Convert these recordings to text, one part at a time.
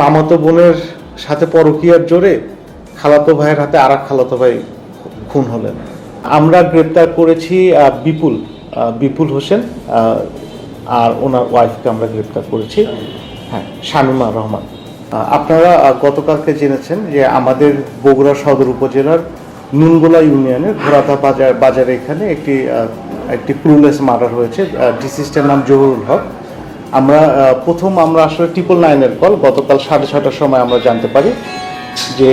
মামাতো বোনের সাথে পরকীয়ার জোরে খালাতো ভাইয়ের হাতে আর খালাতো ভাই খুন হলেন। আমরা গ্রেপ্তার করেছি বিপুল বিপুল হোসেন আর ওনার ওয়াইফকে আমরা গ্রেপ্তার করেছি। হ্যাঁ শামিমা রহমান। আপনারা গতকালকে জেনেছেন যে আমাদের বগুড়া সদর উপজেলার নুনগোলা ইউনিয়নের ঘোড়াতা বাজার বাজারে এখানে একটি একটি ক্রুলেস মার্ডার হয়েছে ডিসিস্টের নাম জহুরুল হক। আমরা প্রথম আমরা আসলে ট্রিপল নাইনের কল গতকাল সাড়ে ছটার সময় আমরা জানতে পারি যে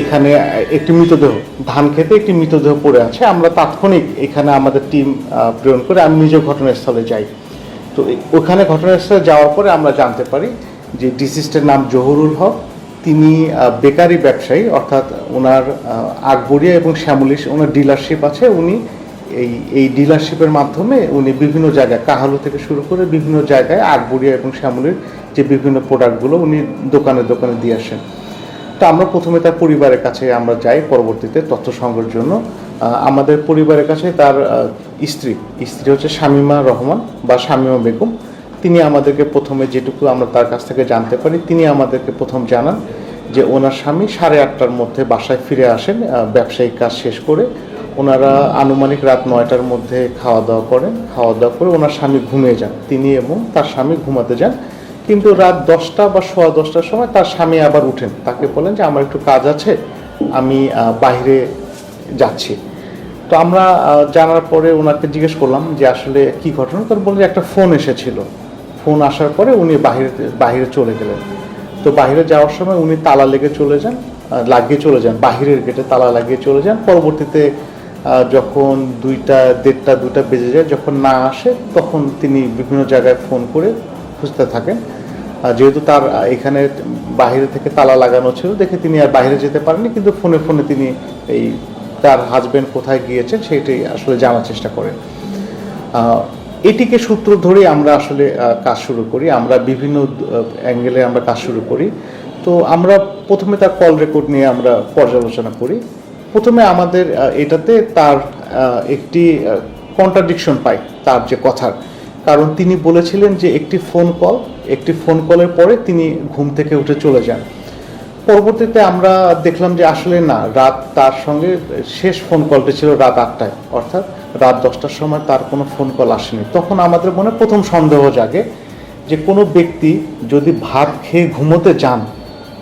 এখানে একটি মৃতদেহ, ধান খেতে একটি মৃতদেহ পড়ে আছে। আমরা তাৎক্ষণিক এখানে আমাদের টিম প্রেরণ করে আমি নিজে ঘটনাস্থলে যাই। তো ওখানে ঘটনাস্থলে যাওয়ার পরে আমরা জানতে পারি যে ডিসিস্টের নাম জহুরুল হক। তিনি বেকারি ব্যবসায়ী, অর্থাৎ ওনার আকবরিয়া এবং শ্যামলিশ, ওনার ডিলারশিপ আছে। উনি এই এই ডিলারশিপের মাধ্যমে উনি বিভিন্ন জায়গায়, কাহালু থেকে শুরু করে বিভিন্ন জায়গায় আকবরিয়া এবং শ্যামলির যে বিভিন্ন প্রোডাক্টগুলো উনি দোকানে দোকানে দিয়ে আসেন। তো আমরা প্রথমে তার পরিবারের কাছে আমরা যাই পরবর্তীতে তথ্য সংগ্রহের জন্য। আমাদের পরিবারের কাছে তার স্ত্রী স্ত্রী হচ্ছে শামিমা রহমান বা শামিমা বেগম। তিনি আমাদেরকে প্রথমে যেটুকু আমরা তার কাছ থেকে জানতে পারি, তিনি আমাদেরকে প্রথম জানান যে ওনার স্বামী সাড়ে আটটার মধ্যে বাসায় ফিরে আসেন ব্যবসায়িক কাজ শেষ করে ওনারা আনুমানিক রাত নয়টার মধ্যে খাওয়া দাওয়া করেন, খাওয়া দাওয়া করে ওনার স্বামী ঘুমিয়ে যান। তিনি এবং তার স্বামী ঘুমাতে যান। কিন্তু রাত দশটা বা সোয়া দশটার সময় তার স্বামী আবার উঠেন। তাকে বলেন যে, আমার একটু কাজ আছে, আমি বাইরে যাচ্ছি। তো আমরা জানার পরে ওনাকে জিজ্ঞেস করলাম যে, আসলে কি ঘটনা? তার বললেন একটা ফোন এসেছিল। ফোন আসার পরে উনি বাহিরে বাহিরে চলে গেলেন। তো বাইরে যাওয়ার সময় উনি তালা লেগে চলে যান লাগিয়ে চলে যান। বাহিরের গেটে তালা লাগিয়ে চলে যান। পরবর্তীতে যখন দুইটা, দেড়টা দুটা বেজে যায়, যখন না আসে, তখন তিনি বিভিন্ন জায়গায় ফোন করে খুঁজতে থাকেন। যেহেতু তার এখানে বাইরে থেকে তালা লাগানো ছিল, দেখে তিনি আর বাইরে যেতে পারেননি, কিন্তু ফোনে ফোনে তিনি এই তার হাজব্যান্ড কোথায় গিয়েছেন সেটাই আসলে জানার চেষ্টা করেন। এটিকে সূত্র ধরেই আমরা আসলে কাজ শুরু করি। আমরা বিভিন্ন অ্যাঙ্গেলে আমরা কাজ শুরু করি। তো আমরা প্রথমে তার কল রেকর্ড নিয়ে আমরা পর্যালোচনা করি। প্রথমে আমাদের এটাতে তার একটি কন্ট্রাডিকশন পাই তার যে কথার। কারণ তিনি বলেছিলেন যে একটি ফোন কল একটি ফোন কলের পরে তিনি ঘুম থেকে উঠে চলে যান। পরবর্তীতে আমরা দেখলাম যে আসলে না, রাত তার সঙ্গে শেষ ফোন কলটি ছিল রাত আটটায়, অর্থাৎ রাত দশটার সময় তার কোনো ফোন কল আসেনি। তখন আমাদের মনে প্রথম সন্দেহ জাগে যে কোনো ব্যক্তি যদি ভাত খেয়ে ঘুমোতে যান,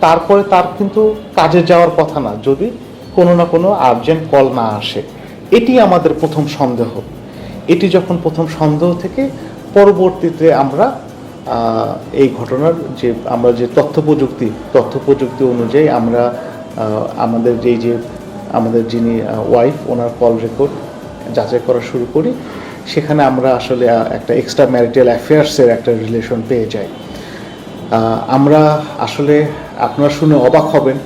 তারপরে তার কিন্তু কাজে যাওয়ার কথা না। যদি কোনো না কোনো আর্জেন্ট কল না আসে। এটি আমাদের প্রথম সন্দেহ। এটি যখন প্রথম সন্দেহ থেকে পরবর্তীতে আমরা এই ঘটনার যে, আমরা যে তথ্য প্রযুক্তি তথ্য প্রযুক্তি অনুযায়ী আমরা আমাদের যেই যে, আমাদের যিনি ওয়াইফ ওনার কল রেকর্ড যাচাই করা শুরু করি। সেখানে আমরা আসলে একটা এক্সট্রা ম্যারিটাল অ্যাফেয়ার্সের একটা রিলেশন পেয়ে যাই। আমরা আসলে আপনারা শুনে অবাক হবেন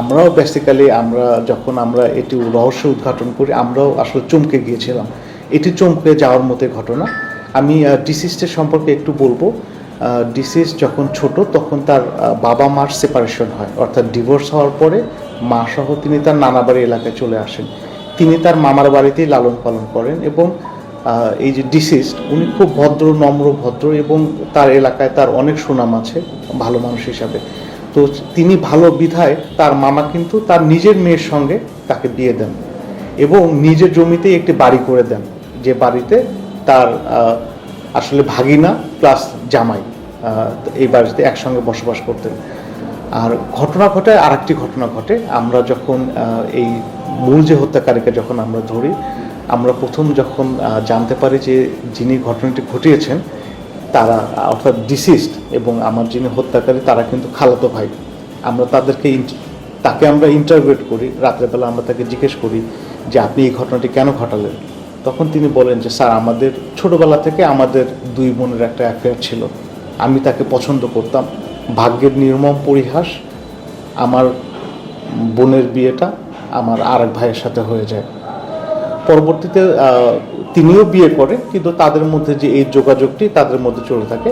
আমরাও বেসিক্যালি আমরা যখন আমরা এটি রহস্য উদ্ঘাটন করি, আমরাও আসলে চমকে গিয়েছিলাম। এটি চমকে যাওয়ার মতো ঘটনা। আমি ডিসিস্টের সম্পর্কে একটু বলব। ডিসিস যখন ছোট, তখন তার বাবা মার সেপারেশন হয়। অর্থাৎ ডিভোর্স হওয়ার পরে মা সহ তিনি তার নানা বাড়ি এলাকায় চলে আসেন। তিনি তার মামার বাড়িতেই লালন পালন করেন এবং এই যে ডিসিস্ট উনি খুব ভদ্র, নম্র, ভদ্র এবং তার এলাকায় তার অনেক সুনাম আছে, ভালো মানুষ হিসাবে। তো তিনি ভালো বিধায় তার মামা কিন্তু তার নিজের মেয়ের সঙ্গে তাকে বিয়ে দেন এবং নিজের জমিতেই একটি বাড়ি করে দেন, যে বাড়িতে তার আসলে ভাগিনা প্লাস জামাই এই বাড়িতে একসঙ্গে বসবাস করতেন। আর ঘটনা ঘটে, আরেকটি ঘটনা ঘটে। আমরা যখন এই মূল যে হত্যাকারীকে যখন আমরা ধরি, আমরা প্রথম যখন জানতে পারি যে যিনি ঘটনাটি ঘটিয়েছেন তারা, অর্থাৎ ডিসিস্ট এবং আমার যিনি হত্যাকারী, তারা কিন্তু খালাতো ভাই। আমরা তাদেরকে তাকে আমরা ইন্টারভিউ করি, রাত্রেবেলা আমরা তাকে জিজ্ঞেস করি যে, আপনি এই ঘটনাটি কেন ঘটালেন? তখন তিনি বলেন যে, স্যার, আমাদের ছোটোবেলা থেকে আমাদের দুই বোনের একটা অ্যাফেয়ার ছিল। আমি তাকে পছন্দ করতাম। ভাগ্যের নির্মম পরিহাস, আমার বোনের বিয়েটা আমার আরেক ভাইয়ের সাথে হয়ে যায়। পরবর্তীতে তিনিও বিয়ে করেন, কিন্তু তাদের মধ্যে যে এই যোগাযোগটি তাদের মধ্যে চলে থাকে।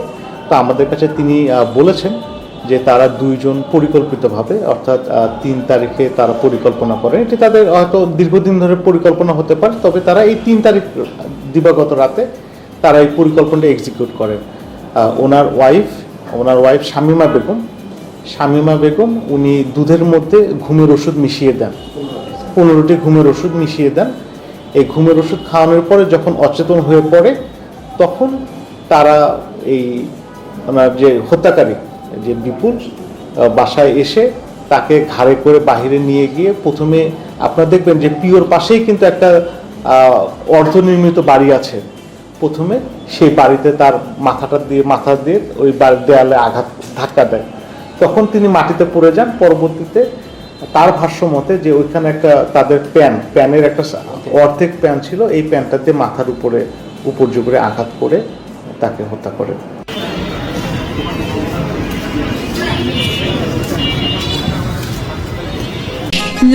তো আমাদের কাছে তিনি বলেছেন যে তারা দুইজন পরিকল্পিতভাবে, অর্থাৎ তিন তারিখে তারা পরিকল্পনা করেন। এটি তাদের হয়তো দীর্ঘদিন ধরে পরিকল্পনা হতে পারে, তবে তারা এই তিন তারিখ দিবাগত রাতে তারা এই পরিকল্পনাটা এক্সিকিউট করেন। ওনার ওয়াইফ ওনার ওয়াইফ শামিমা বেগম। শামিমা বেগম, উনি দুধের মধ্যে ঘুমের ওষুধ মিশিয়ে দেন। পনেরোটি ঘুমের ওষুধ মিশিয়ে দেন। এই ঘুমের ওষুধ খাওয়ানোর পরে যখন অচেতন হয়ে পড়ে, তখন তারা এই ওনার যে হত্যাকারী, যে বিপুল বাসায় এসে তাকে ঘাড়ে করে বাইরে নিয়ে গিয়ে প্রথমে আপনারা দেখবেন যে পিওর পাশেই কিন্তু একটা অর্ধনির্মিত বাড়ি আছে। প্রথমে সেই বাড়িতে তার মাথাটা দিয়ে, মাথা দিয়ে ওই বাড়ির দেয়ালে আঘাত ধাক্কা দেয়। তখন তিনি মাটিতে পড়ে যান। পরবর্তীতে তার ভাষ্য মতে যে ওইখানে একটা তাদের প্যান, প্যানের একটা অর্ধেক প্যান ছিল এই প্যানটাতে মাথার উপরে উপর করে আঘাত করে তাকে হত্যা করে।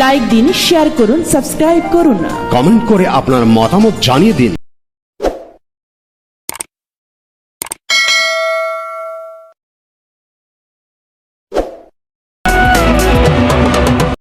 লাইক দিন শেয়ার করুন সাবস্ক্রাইব করুন কমেন্ট করে আপনার মতামত জানিয়ে দিন।